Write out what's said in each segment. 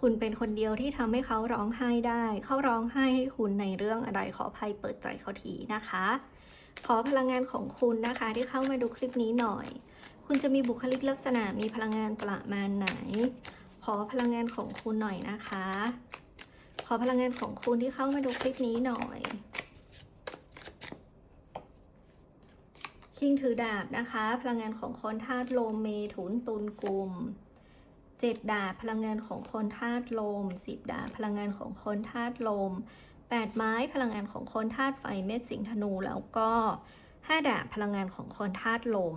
คุณเป็นคนเดียวที่ทำให้เขาร้องไห้ได้ เขาร้องไห้ให้คุณในเรื่องอะไรขออภัยเปิดใจเขาทีนะคะ ขอพลังงานของคุณนะคะที่เข้ามาดูคลิปนี้หน่อย คุณจะมีบุคลิกลักษณะมีพลังงานประมาณไหน ขอพลังงานของคุณหน่อยนะคะ ขอพลังงานของคุณที่เข้ามาดูคลิปนี้หน่อยคิงถือดาบนะคะ พลังงานของคนธาตุลมเมถุนตุลกลุ่ม เจ็ดดาบพลังงานของคนธาตุลมสิบดาบพลังงานของคนธาตุลมแปดไม้พลังงานของคนธาตุไฟเม็ดสิงห์ธนูแล้วก็ห้าดาบพลังงานของคนธาตุลม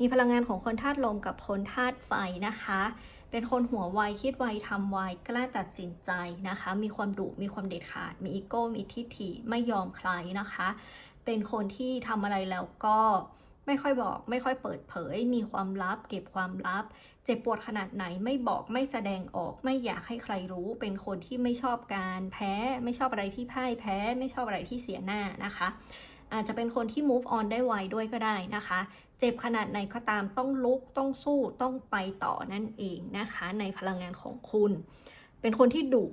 มีพลังงานของคนธาตุลมกับคนธาตุไฟนะคะ เป็นคนหัวไวคิดไวทำไวกล้าตัดสินใจนะคะ มีความดุมีความเด็ดขาด มีอีโก้มีทิฐิไม่ยอมใครนะคะ เป็นคนที่ทำอะไรแล้วก็ ไม่ค่อยบอก ไม่ค่อยเปิดเผย มีความลับ เก็บความลับ เจ็บปวดขนาดไหนไม่บอกไม่แสดงออก ไม่อยากให้ใครรู้ เป็นคนที่ไม่ชอบการแพ้ ไม่ชอบอะไรที่พ่ายแพ้ ไม่ชอบอะไรที่เสียหน้านะคะ อาจจะเป็นคนที่ move on ได้ไวด้วยก็ได้นะคะ เจ็บขนาดไหนก็ตามต้องลุกต้องสู้ต้องไปต่อนั่นเองนะคะ ในพลังงานของคุณ เป็นคนที่ดุ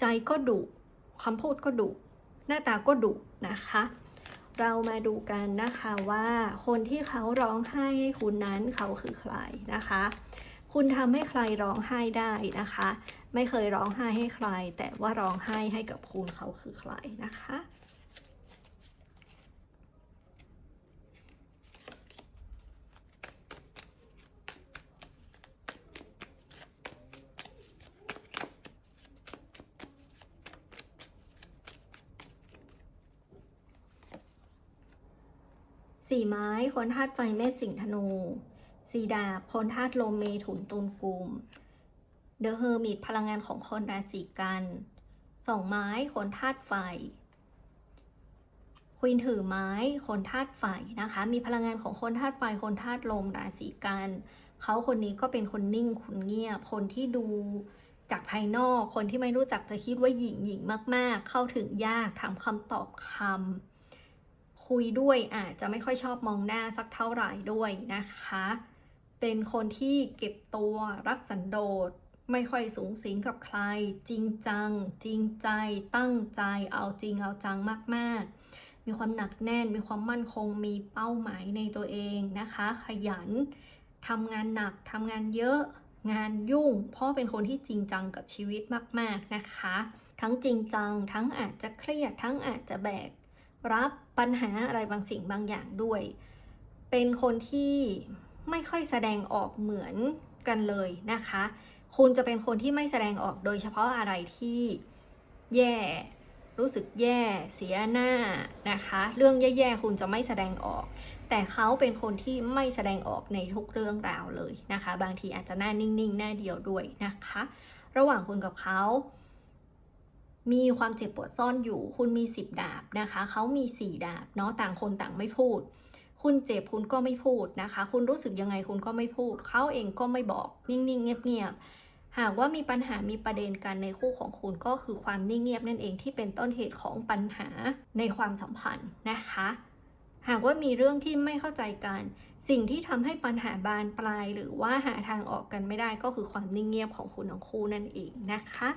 ใจก็ดุคำพูดก็ดุหน้าตาก็ดุนะคะ เรามาดูกันนะคะว่าคนที่เขาร้องไห้ให้คุณนั้นเขาคือใครนะคะ คุณทำให้ใครร้องไห้ได้นะคะ ไม่เคยร้องไห้ให้ใคร แต่ว่าร้องไห้ให้กับคุณเขาคือใครนะคะ สี่ไม้คนธาตุไฟเมษสิงธนูสีดาบคนธาตุลมเมถุนตุลกุมเดอะเฮอร์มิตพลังงานของคนราศีกันสองไม้คนธาตุไฟควีนถือไม้คนธาตุไฟนะคะ มีพลังงานของคนธาตุไฟคนธาตุลมราศีกันเขาคนนี้ก็เป็นคนนิ่งคนเงียบคนที่ดูจากภายนอกคนที่ไม่รู้จักจะคิดว่าหญิงหญิงมาก ๆ เข้าถึงยากถามคำตอบคำ คุยด้วยอาจจะไม่ค่อยชอบมองหน้าสักเท่าไหร่ด้วยนะคะ เป็นคนที่เก็บตัวรักสันโดษ ไม่ค่อยสูงสิงกับใคร จริงจัง จริงใจ ตั้งใจ เอาจริงเอาจังมากๆ มีความหนักแน่น มีความมั่นคง มีเป้าหมายในตัวเองนะคะ ขยันทำงานหนักทำงานเยอะ งานยุ่ง เพราะเป็นคนที่จริงจังกับชีวิตมาก ๆนะคะ ทั้งจริงจัง ทั้งอาจจะเครียด ทั้งอาจจะแบก รับปัญหาอะไรบางสิ่งบางอย่างด้วย เป็นคนที่ไม่ค่อยแสดงออกเหมือนกันเลยนะคะ คุณจะเป็นคนที่ไม่แสดงออกโดยเฉพาะอะไรที่แย่รู้สึกแย่เสียหน้านะคะ เรื่องแย่ๆคุณจะไม่แสดงออก แต่เขาเป็นคนที่ไม่แสดงออกในทุกเรื่องราวเลยนะคะ บางทีอาจจะหน้านิ่งๆ หน้าเดียวด้วยนะคะ ระหว่างคุณกับเขา มีความเจ็บปวดซ่อนอยู่ คุณมีสิบดาบนะคะ เขามีสี่ดาบเนาะ ต่างคนต่างไม่พูด คุณเจ็บคุณก็ไม่พูดนะคะ คุณรู้สึกยังไงคุณก็ไม่พูด เขาเองก็ไม่บอก นิ่งๆ เงียบๆ หากว่ามีปัญหา มีประเด็นกันในคู่ของคุณก็คือความนิ่งเงียบนั่นเองที่เป็นต้นเหตุของปัญหาในความสัมพันธ์นะคะ หากว่ามีเรื่องที่ไม่เข้าใจกัน สิ่งที่ทำให้ปัญหาบานปลาย หรือว่าหาทางออกกันไม่ได้ก็คือความนิ่งเงียบของคุณทั้งคู่นั่นเองนะคะ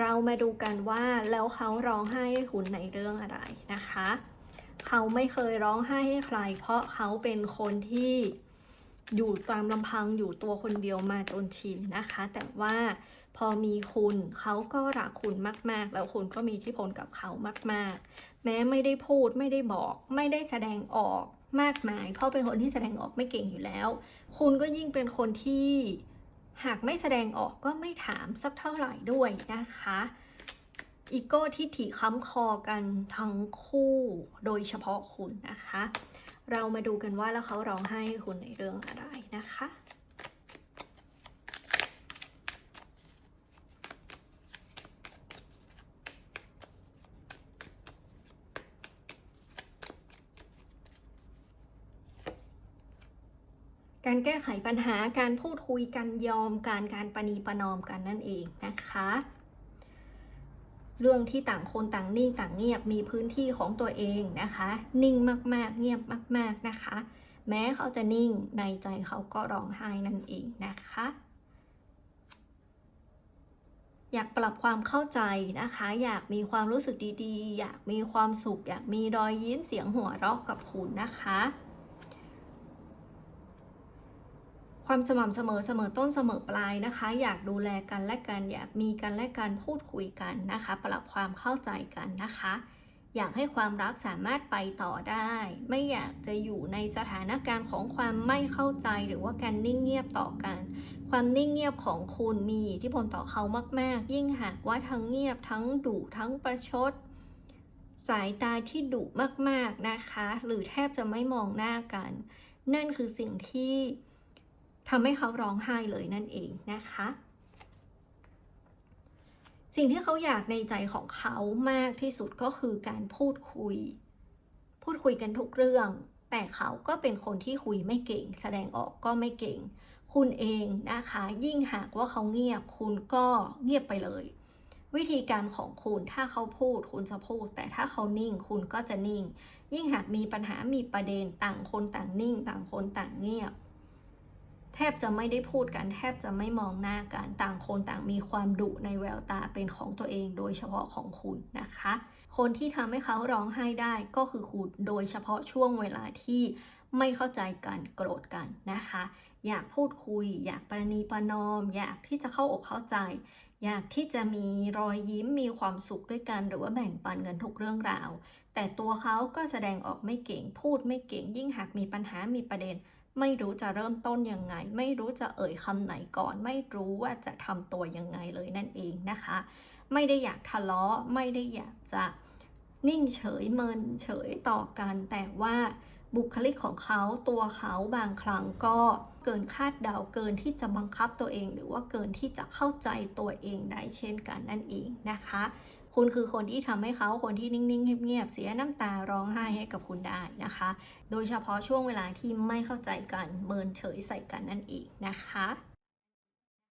เรามาดูกันว่าแล้วเขาร้องไห้ให้คุณในเรื่องอะไรนะคะ เขาไม่เคยร้องไห้ให้ใคร เพราะเขาเป็นคนที่อยู่ตามลำพังอยู่ตัวคนเดียวมาจนชินนะคะ แต่ว่าพอมีคุณเขาก็รักคุณมาก ๆ แล้วคุณก็มีที่พลกับเขามาก ๆ แม้ไม่ได้พูดไม่ได้บอก ไม่ได้แสดงออกมากมาย เพราะเป็นคนที่แสดงออกไม่เก่งอยู่แล้ว คุณก็ยิ่งเป็นคนที่ หากไม่แสดงออกก็ไม่ถามสักเท่าไหร่ด้วยนะคะอีโก้ทิฐิค้ำคอกันทั้งคู่โดยเฉพาะคุณนะคะ เรามาดูกันว่าแล้วเขาร้องไห้ให้คุณในเรื่องอะไรนะคะ การแก้ไขปัญหาการพูดคุยกันยอมการการประนีประนอมกันนั่นเองนะคะ เรื่องที่ต่างคนต่างนิ่งต่างเงียบมีพื้นที่ของตัวเองนะคะ นิ่งมากๆ เงียบมาก ๆนะคะ แม้เขาจะนิ่งในใจเขาก็ร้องไห้นั่นเองนะคะอยากปรับความเข้าใจนะคะ อยากมีความรู้สึกดีๆ อยากมีความสุข อยากมีรอยยิ้มเสียงหัวเราะกับคุณนะคะ ความสม่ำเสมอเสมอต้นเสมอปลายนะคะ อยากดูแลกันและกันอยากมีกันและกันพูดคุยกันนะคะ ปรับความเข้าใจกันนะคะ อยากให้ความรักสามารถไปต่อได้ ไม่อยากจะอยู่ในสถานการณ์ของความไม่เข้าใจหรือว่าการนิ่งเงียบต่อกัน ความนิ่งเงียบของคุณมีอิทธิพลต่อเขามาก ๆ ยิ่งหากว่าทั้งเงียบทั้งดุทั้งประชด สายตาที่ดุมากๆนะคะ หรือแทบจะไม่มองหน้ากัน นั่นคือสิ่งที่ ทำให้เขาร้องไห้เลยนั่นเองนะคะ สิ่งที่เขาอยากในใจของเขามากที่สุดก็คือการพูดคุย พูดคุยกันทุกเรื่อง แต่เขาก็เป็นคนที่คุยไม่เก่ง แสดงออกก็ไม่เก่ง คุณเองนะคะ ยิ่งหากว่าเขาเงียบ คุณก็เงียบไปเลย วิธีการของคุณถ้าเขาพูดคุณจะพูด แต่ถ้าเขานิ่งคุณก็จะนิ่ง ยิ่งหากมีปัญหามีประเด็นต่างคนต่างนิ่ง ต่างคนต่างเงียบ แทบจะไม่ได้พูดกัน แทบจะไม่มองหน้ากันต่างคนต่างมีความดุในแววตาเป็นของตัวเอง โดยเฉพาะของคุณนะคะ คนที่ทำให้เขาร้องไห้ได้ก็คือคุณโดยเฉพาะช่วงเวลาที่ไม่เข้าใจกันโกรธกันนะคะ อยากพูดคุย อยากประนีประนอม อยากที่จะเข้าอกเข้าใจ อยากที่จะมีรอยยิ้มมีความสุขด้วยกัน หรือว่าแบ่งปันกันทุกเรื่องราว แต่ตัวเขาก็แสดงออกไม่เก่งพูดไม่เก่งยิ่งหากมีปัญหามีประเด็น ไม่รู้จะเริ่มต้นยังไง ไม่รู้จะเอ่ยคำไหนก่อน ไม่รู้ว่าจะทำตัวยังไงเลยนั่นเองนะคะ ไม่ได้อยากทะเลาะไม่ได้อยากจะนิ่งเฉยเมินเฉยต่อกัน แต่ว่าบุคลิกของเขาตัวเขาบางครั้งก็เกินคาดเดาเกินที่จะบังคับตัวเอง หรือว่าเกินที่จะเข้าใจตัวเองได้เช่นกันนั่นเองนะคะ คุณคือคนที่ทำให้เขาคนที่นิ่งๆเงียบๆเสียน้ำตาร้องไห้ให้กับคุณได้นะคะ โดยเฉพาะช่วงเวลาที่ไม่เข้าใจกันเมินเฉยใส่กันนั่นเองนะคะ